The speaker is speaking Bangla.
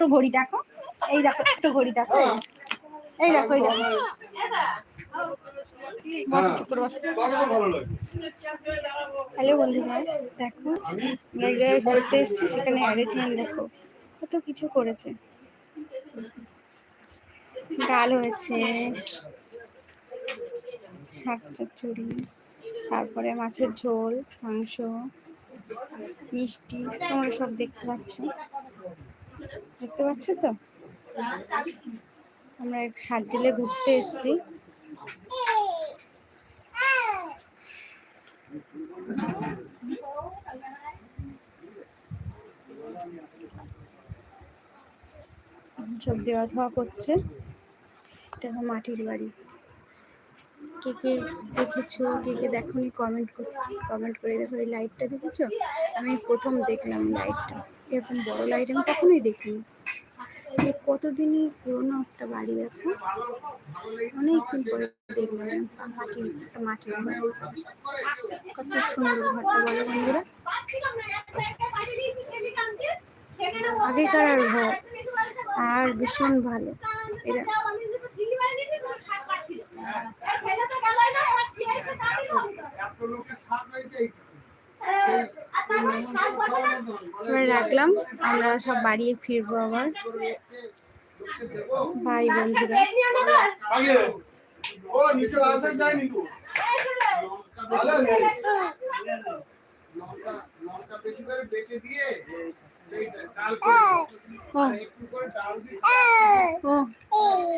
ছোট ঘড়ি দেখো। এই দেখো, ছোট ঘড়ি দেখো। এই দেখো এই দেখো। হ্যালো বন্ধুরা, দেখো এক জায়গায় ঘুরতে এসেছি, সেখানে অ্যারেঞ্জমেন্ট দেখো। কত কিছু করেছে। ডাল হয়েছে শাক চচ্চড়ি তারপরে মাছের ঝোল, মাংস, মিষ্টি, তোমরা সব দেখতে পাচ্ছ। দেখতে পাচ্ছ তো? আমরা সাত জেলে ঘুরতে এসেছি। সব দেওয়া ধোয়া করছে। এটা হলো মাটির বাড়ি। কে কে দেখেছ? কে কে দেখোনি? কমেন্ট কমেন্ট করে দেখো। এই লাইটটা দেখেছ? আমি প্রথম দেখলাম লাইটটা এরকম বড় লাইট আমি কখনোই দেখিনি। কতদিনই পুরোনো একটা বাড়ি দেখো, অনেকদিন পরে দেখলাম মাটির, একটা মাটির কত সুন্দর ঘরটা বলো বন্ধুরা। আগেকার আর ঘর, আর ভীষণ ভালো। এরা এবার রাখলাম। আমরা সব বাড়ি ফিরবো আবার। বাই বন্ধুরা। ও।